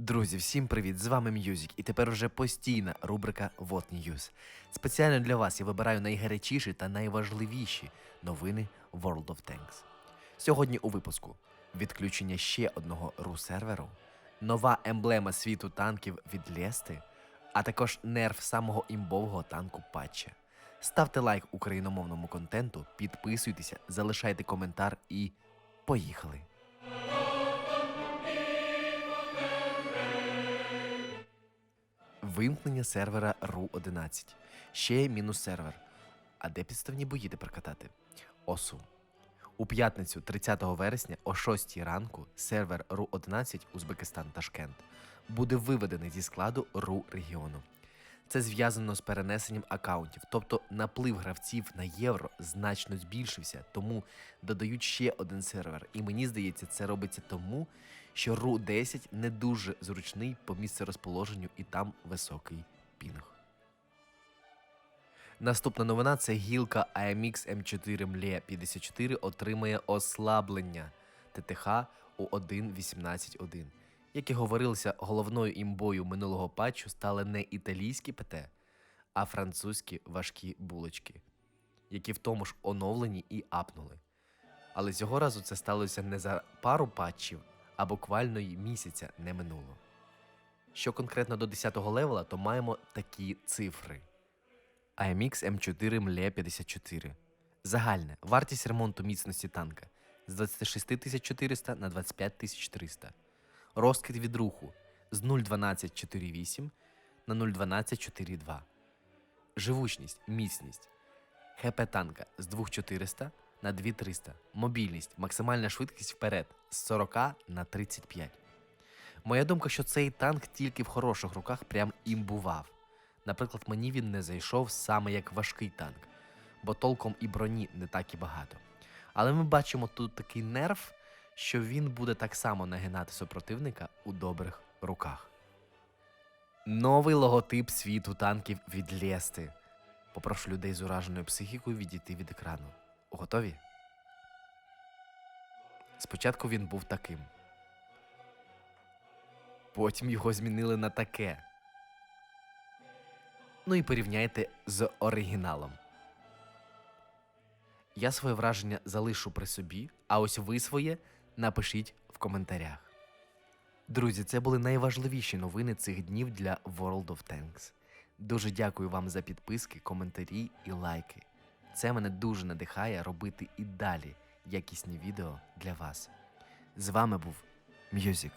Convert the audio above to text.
Друзі, всім привіт! З вами М'юзік, і тепер вже постійна рубрика What News. Спеціально для вас я вибираю найгарячіші та найважливіші новини World of Tanks. Сьогодні у випуску відключення ще одного ру-серверу, нова емблема світу танків від Лєсти, а також нерв самого імбового танку Патча. Ставте лайк україномовному контенту, підписуйтеся, залишайте коментар і поїхали! Вимкнення сервера RU11. Ще є мінус сервер. А де підставні бої тепер катати? ОСУ. У п'ятницю, 30 вересня, о 6 ранку, сервер RU11 Узбекистан Ташкент буде виведений зі складу RU регіону. Це зв'язано з перенесенням акаунтів, тобто наплив гравців на євро значно збільшився, тому додають ще один сервер. І мені здається, це робиться тому, що RU 10 не дуже зручний по місцерозположенню і там високий пінг. Наступна новина це гілка AMX M4 MLE 54 отримає ослаблення ТТХ у 1.18.1. Як і говорилося, головною імбою минулого патчу стали не італійські ПТ, а французькі важкі булочки, які в тому ж оновлені і апнули. Але цього разу це сталося не за пару патчів, а буквально й місяця не минуло. Що конкретно до 10-го левела, то маємо такі цифри. AMX M4 MLE 54. Загальна вартість ремонту міцності танка з 26 400 на 25 300. Розкид від руху з 0.1248 на 0.1242. Живучність, міцність. ХП танка з 2400 на 2300. Мобільність, максимальна швидкість вперед з 40 на 35. Моя думка, що цей танк тільки в хороших руках прям імбував. Наприклад, мені він не зайшов саме як важкий танк, бо толком і броні не так і багато. Але ми бачимо тут такий нерв, що він буде так само нагинати супротивника у добрих руках. Новий логотип світу танків від Лєсти. Попрошу людей з ураженою психікою відійти від екрану. Готові? Спочатку він був таким. Потім його змінили на таке. Ну і порівняйте з оригіналом. Я своє враження залишу при собі, а ось ви своє напишіть в коментарях. Друзі, це були найважливіші новини цих днів для World of Tanks. Дуже дякую вам за підписки, коментарі і лайки. Це мене дуже надихає робити і далі якісні відео для вас. З вами був М'юзік.